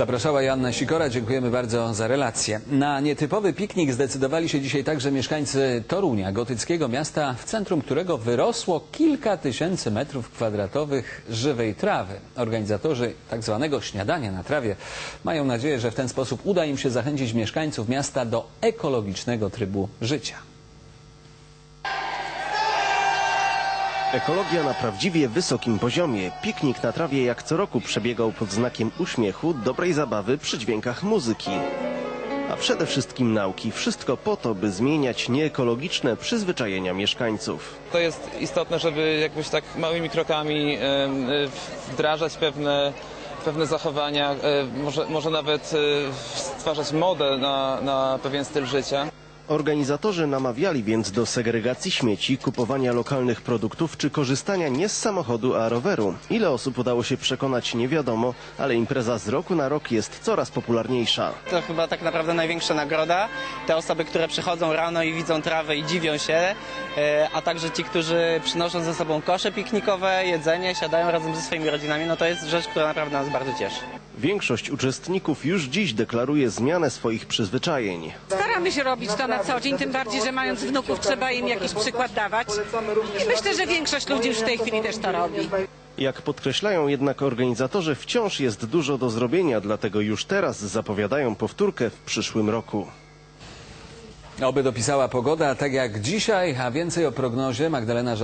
Zapraszała Joanna Sikora, dziękujemy bardzo za relację. Na nietypowy piknik zdecydowali się dzisiaj także mieszkańcy Torunia, gotyckiego miasta, w centrum którego wyrosło kilka tysięcy metrów kwadratowych żywej trawy. Organizatorzy tak zwanego śniadania na trawie mają nadzieję, że w ten sposób uda im się zachęcić mieszkańców miasta do ekologicznego trybu życia. Ekologia na prawdziwie wysokim poziomie. Piknik na trawie jak co roku przebiegał pod znakiem uśmiechu, dobrej zabawy przy dźwiękach muzyki. A przede wszystkim nauki. Wszystko po to, by zmieniać nieekologiczne przyzwyczajenia mieszkańców. To jest istotne, żeby jakbyś tak małymi krokami y, wdrażać pewne, pewne zachowania, e, może, może nawet e, stwarzać modę na, na pewien styl życia. Organizatorzy namawiali więc do segregacji śmieci, kupowania lokalnych produktów czy korzystania nie z samochodu, a roweru. Ile osób udało się przekonać nie wiadomo, ale impreza z roku na rok jest coraz popularniejsza. To chyba tak naprawdę największa nagroda. Te osoby, które przychodzą rano i widzą trawę i dziwią się, e, a także ci, którzy przynoszą ze sobą kosze piknikowe, jedzenie, siadają razem ze swoimi rodzinami, no to jest rzecz, która naprawdę nas bardzo cieszy. Większość uczestników już dziś deklaruje zmianę swoich przyzwyczajeń. Staramy się robić to na co dzień, tym bardziej, że mając wnuków trzeba im jakiś przykład dawać. I myślę, że większość ludzi już w tej chwili też to robi. Jak podkreślają jednak organizatorzy, wciąż jest dużo do zrobienia, dlatego już teraz zapowiadają powtórkę w przyszłym roku. Oby dopisała pogoda tak jak dzisiaj, a więcej o prognozie Magdalena